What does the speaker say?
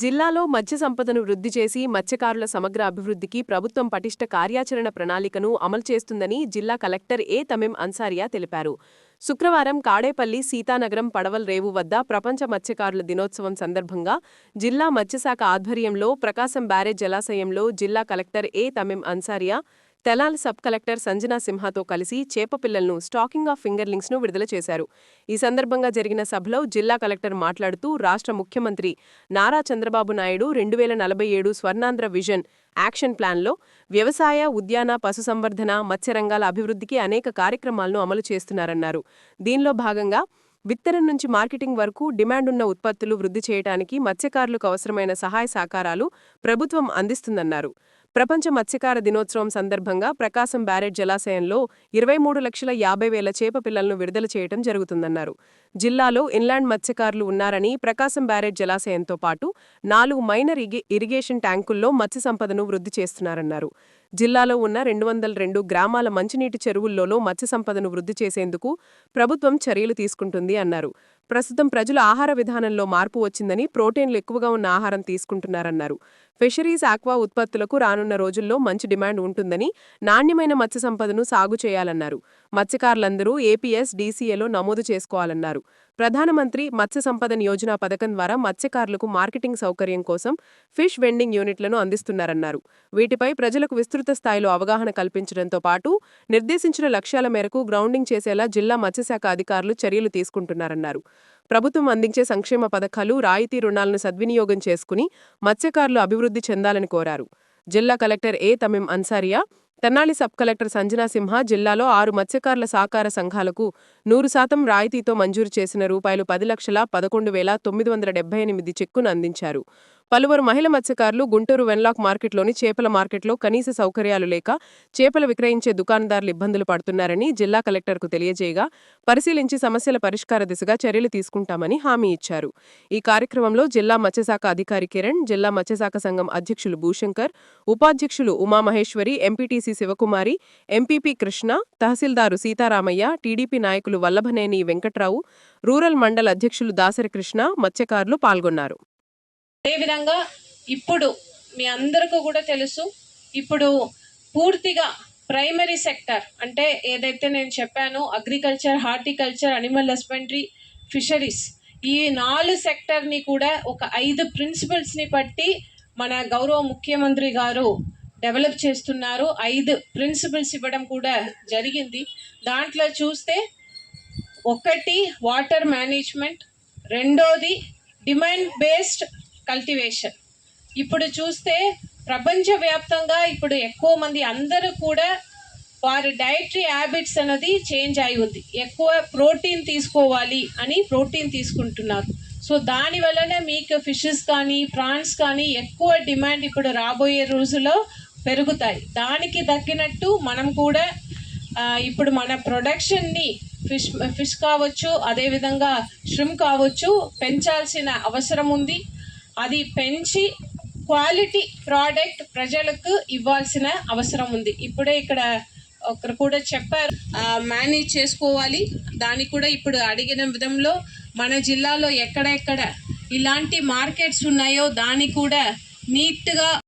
జిల్లాలో మత్స్య సంపదను వృద్ధి చేసి మత్స్యకారుల సమగ్ర అభివృద్ధికి ప్రభుత్వం పటిష్ట కార్యాచరణ ప్రణాళికను అమలు చేస్తుందని జిల్లా కలెక్టర్ ఏ తమిం అన్సారియా తెలిపారు. శుక్రవారం కాడేపల్లి సీతానగరం పడవల్ రేవు వద్ద ప్రపంచ మత్స్యకారుల దినోత్సవం సందర్భంగా జిల్లా మత్స్యశాఖ ఆధ్వర్యంలో ప్రకాశం బ్యారేజ్ జలాశయంలో జిల్లా కలెక్టర్ ఏ తమిం అన్సారియా తెలాల్ సబ్ కలెక్టర్ సంజనా సింహాతో కలిసి చేపపిల్లలను స్టాకింగ్ ఆఫ్ ఫింగర్లింగ్స్ను విడుదల చేశారు. ఈ సందర్భంగా జరిగిన సభలో జిల్లా కలెక్టర్ మాట్లాడుతూ రాష్ట్ర ముఖ్యమంత్రి నారా చంద్రబాబు నాయుడు రెండు వేల నలభై ఏడు స్వర్ణాంధ్ర విజన్ యాక్షన్ ప్లాన్లో వ్యవసాయ ఉద్యాన పశుసంవర్ధన మత్స్యరంగాల అభివృద్ధికి అనేక కార్యక్రమాలను అమలు చేస్తున్నారన్నారు. దీనిలో భాగంగా విత్తనం నుంచి మార్కెటింగ్ వరకు డిమాండ్ ఉన్న ఉత్పత్తులు వృద్ధి చేయడానికి మత్స్యకారులకు అవసరమైన సహాయ సహకారాలు ప్రభుత్వం అందిస్తుందన్నారు. ప్రపంచ మత్స్యకార దినోత్సవం సందర్భంగా ప్రకాశం బ్యారెట్ జలాశయంలో ఇరవై మూడు లక్షల యాభై వేల చేప పిల్లలను విడుదల చేయడం జరుగుతుందన్నారు. జిల్లాలో ఇన్లాండ్ మత్స్యకారులు ఉన్నారని ప్రకాశం బ్యారెట్ జలాశయంతో పాటు నాలుగు మైనర్ ఇరిగేషన్ ట్యాంకుల్లో మత్స్య సంపదను వృద్ధి చేస్తున్నారన్నారు. జిల్లాలో ఉన్న రెండు వందల రెండు గ్రామాల మంచినీటి చెరువుల్లోలో మత్స్య సంపదను వృద్ధి చేసేందుకు ప్రభుత్వం చర్యలు తీసుకుంటుంది అన్నారు. ప్రస్తుతం ప్రజల ఆహార విధానంలో మార్పు వచ్చిందని ప్రోటీన్లు ఎక్కువగా ఉన్న ఆహారం తీసుకుంటున్నారన్నారు. ఫిషరీస్ ఆక్వా ఉత్పత్తులకు రానున్న రోజుల్లో మంచి డిమాండ్ ఉంటుందని నాణ్యమైన మత్స్య సంపదను సాగు చేయాలన్నారు. మత్స్యకారులందరూ ఏపీఎస్ డీసీఏలో నమోదు చేసుకోవాలన్నారు. ప్రధానమంత్రి మత్స్య సంపద యోజన పథకం ద్వారా మత్స్యకారులకు మార్కెటింగ్ సౌకర్యం కోసం ఫిష్ వెండింగ్ యూనిట్లను అందిస్తున్నారన్నారు. వీటిపై ప్రజలకు విస్తృత స్థాయిలో అవగాహన కల్పించడంతో పాటు నిర్దేశించిన లక్ష్యాల మేరకు గ్రౌండింగ్ చేసేలా జిల్లా మత్స్యశాఖ అధికారులు చర్యలు తీసుకుంటున్నారన్నారు. ప్రభుత్వం అందించే సంక్షేమ పథకాలు రాయితీ రుణాలను సద్వినియోగం చేసుకుని మత్స్యకారులు అభివృద్ధి చెందాలని కోరారు. జిల్లా collector A Thameem Ansariya Tenali sub collector Sanjana Simha జిల్లాలో ఆరు మత్స్యకారుల సహకార సంఘాలకు నూరు శాతం రాయితీతో మంజూరు చేసిన రూపాయలు పది లక్షల పదకొండు వేల తొమ్మిది వందల డెబ్బై ఎనిమిది చెక్కును అందించారు. పలువురు మహిళ మత్స్యకారులు గుంటూరు వెన్లాక్ మార్కెట్లోని చేపల మార్కెట్లో కనీస సౌకర్యాలు లేక చేపలు విక్రయించే దుకాణదారులు ఇబ్బందులు పడుతున్నారని జిల్లా కలెక్టర్కు తెలియజేయగా పరిశీలించి సమస్యల పరిష్కార దిశగా చర్యలు తీసుకుంటామని హామీ ఇచ్చారు. ఈ కార్యక్రమంలో జిల్లా మత్స్యశాఖ అధికారి కిరణ్ జిల్లా మత్స్యశాఖ సంఘం అధ్యక్షులు భూశంకర్ ఉపాధ్యక్షులు ఉమామహేశ్వరి ఎంపీటీసీ శివకుమారి ఎంపీపీ కృష్ణ తహసీల్దారు సీతారామయ్య టీడీపీ నాయకులు వల్లభనేని వెంకట్రావు రూరల్ మండల అధ్యక్షులు దాసరి కృష్ణ మత్స్యకారులు పాల్గొన్నారు. అదేవిధంగా ఇప్పుడు మీ అందరికీ కూడా తెలుసు ఇప్పుడు పూర్తిగా ప్రైమరీ సెక్టర్ అంటే ఏదైతే నేను చెప్పానో agriculture horticulture animal husbandry fisheries ఈ నాలుగు సెక్టర్ని కూడా ఒక ఐదు ప్రిన్సిపల్స్ని బట్టి మన గౌరవ ముఖ్యమంత్రి గారు డెవలప్ చేస్తున్నారు. ఐదు ప్రిన్సిపల్స్ ఇవ్వడం కూడా జరిగింది. దాంట్లో చూస్తే ఒకటి వాటర్ మేనేజ్మెంట్ రెండోది డిమాండ్ బేస్డ్ కల్టివేషన్ ఇప్పుడు చూస్తే ప్రపంచవ్యాప్తంగా ఇప్పుడు ఎక్కువ మంది అందరూ కూడా వారి డైటరీ హ్యాబిట్స్ అనేది చేంజ్ అయి ఉంది. ఎక్కువ ప్రోటీన్ తీసుకోవాలి అని ప్రోటీన్ తీసుకుంటున్నారు. సో దాని వలన మీకు ఫిషెస్ కానీ ప్రాన్స్ కానీ ఎక్కువ డిమాండ్ ఇప్పుడు రాబోయే రోజుల్లో పెరుగుతాయి. దానికి తగ్గినట్టు మనం కూడా ఇప్పుడు మన ప్రొడక్షన్ని ఫిష్ ఫిష్ కావచ్చు అదేవిధంగా షిమ్ కావచ్చు పెంచాల్సిన అవసరం ఉంది. అది పెంచి క్వాలిటీ ప్రోడక్ట్ ప్రజలకు ఇవ్వాల్సిన అవసరం ఉంది. ఇప్పుడే ఇక్కడ ఒకరు కూడా చెప్పారు మేనేజ్ చేసుకోవాలి. దాన్ని కూడా ఇప్పుడు అడిగిన విధంలో మన జిల్లాలో ఎక్కడెక్కడ ఇలాంటి మార్కెట్స్ ఉన్నాయో దాన్ని కూడా నీట్గా